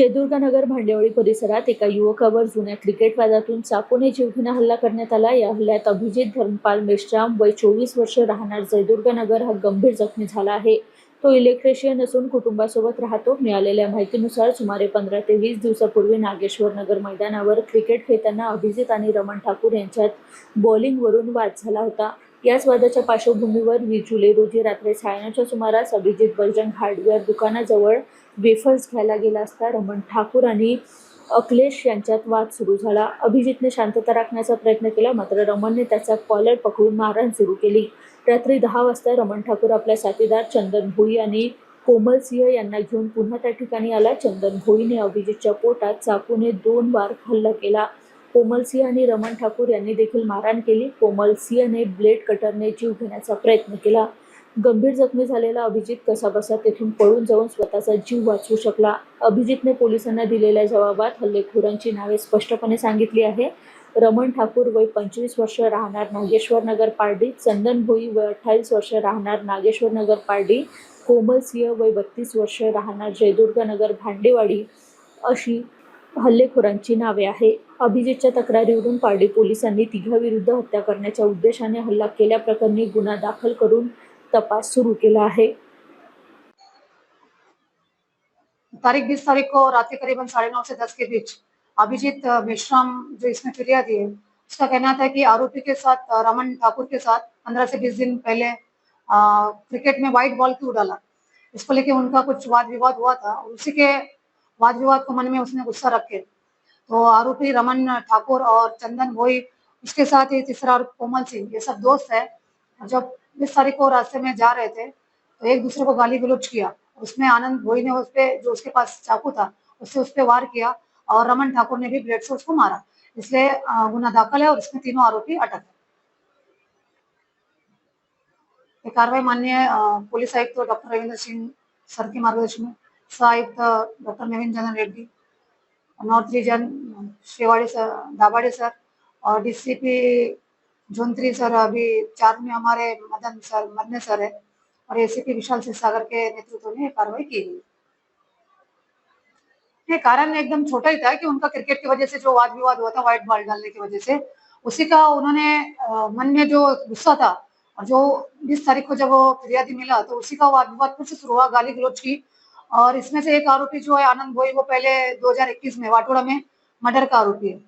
चेदुर्गानगर भांडेवळी परिसरात एका युवकावर जुन्या क्रिकेट वादातून चाकूने जीवघेणा हल्ला करण्यात आला. या हल्ल्यात अभिजित धर्मपाल मेश्राम वय चोवीस वर्ष राहणार जयदुर्गनगर हा गंभीर जखमी झाला आहे. तो इलेक्ट्रिशियन असून कुटुंबासोबत राहतो. मिळालेल्या माहितीनुसार सुमारे पंधरा ते वीस दिवसापूर्वी नागेश्वर नगर मैदानावर क्रिकेट खेळताना अभिजित आणि रमण ठाकूर यांच्यात बॉलिंगवरून वाद झाला होता. याच वादाच्या पार्श्वभूमीवर वीस जुलै रोजी रात्री सायनाच्या सुमारास अभिजित बजरंग हार्डवेअर दुकानाजवळ वेफर्स घ्यायला गेला असता रमण ठाकूर आणि अखिलेश यांच्यात वाद सुरू झाला. अभिजितने शांतता राखण्याचा प्रयत्न केला मात्र रमणने त्याचा कॉलर पकडून मारहाण सुरू केली. रात्री दहा वाजता रमण ठाकूर आपल्या साथीदार चंदन भोई आणि कोमल सिंह यांना घेऊन पुन्हा त्या ठिकाणी आला. चंदन भोईने अभिजितच्या पोटात चाकूने दोन वार हल्ला केला. कोमल सिंह आणि रमण ठाकूर यांनी देखील मारहाण केली. कोमल सिंहने ब्लेड कटरने जीव घेण्याचा प्रयत्न केला. गंभीर जखमी झालेला अभिजित कसाबसा तेथून पळून जाऊन स्वतःचा जीव वाचवू शकला. अभिजितने पोलिसांना दिलेल्या जबाबात हल्लेखोरांची नावे स्पष्टपणे सांगितली आहे. रमण ठाकूर वय पंचवीस वर्ष राहणार नागेश्वर नगर पारडी. चंदन भोई वय अठ्ठावीस वर्ष राहणार नागेश्वर नगर पारडी. कोमल सिंह वय बत्तीस वर्ष राहणार जयदुर्ग नगर भांडेवाडी. अशी हल्लेखोरांची नावे आहे. अभिजितच्या तक्रारीवरून पारडी पोलिसांनी तिघाविरुद्ध हत्या करण्याच्या उद्देशाने हल्ला केल्याप्रकरणी गुन्हा दाखल करून तपास सुरू केला आहे. तारीख बीस तारीख को रात के करीबन साढ़े नौ से दस के बीच अभिजीत मेश्राम जो इसमें फिरियाद है उसका कहना था कि आरोपी के साथ रमन ठाकुर के साथ पंद्रह से बीस दिन पहले अ, क्रिकेट में व्हाइट बॉल क्यों डाला? इसको लेके उनका कुछ वाद विवाद हुआ था उसी के वाद विवाद को मन में उसने गुस्सा रखे तो आरोपी रमन ठाकुर और चंदन भोई, उसके साथ ही तीसरा आरोपी कोमल सिंह, ये सब दोस्त है। जब बीस तारीख को रास्ते में जा रहे थे तो एक दूसरे को गाली गलौज किया। उसमें आनंद भोई ने उस पे, जो उसके पास चाकू था उससे उस पर वार किया और रमन ठाकुर ने भी ब्लेड से उसको मारा। इसलिए गुना दाखिल है और इसमें तीनों आरोपी अटक है। कार्रवाई माननीय पुलिस आयुक्त तो डॉक्टर रविंद्र सिंह सर के मार्गदर्शन में। आयुक्त doctor Naveen Chandran Reddy, north region, Shewadi sir, Dabhade sir और डीसीपी जोन थ्री सर अभी चार में हमारे मदन सर मदने सर है और एसीपी विशाल सिंह सागर के नेतृत्व में कार्रवाई की गई। ये कारण एकदम छोटा ही था कि उनका क्रिकेट की वजह से जो वाद विवाद हुआ था, व्हाइट बॉल डालने की वजह से, उसी का उन्होंने मन में जो गुस्सा था और जो बीस तारीख को जब वो फिरियादी मिला तो उसी का वाद विवाद फिर से शुरू हुआ गाली गलौज की और इसमें से एक आरोपी जो है, आनंद भोई, वो पहले 2021 में, वाटोड़ा में मर्डर का आरोपी है।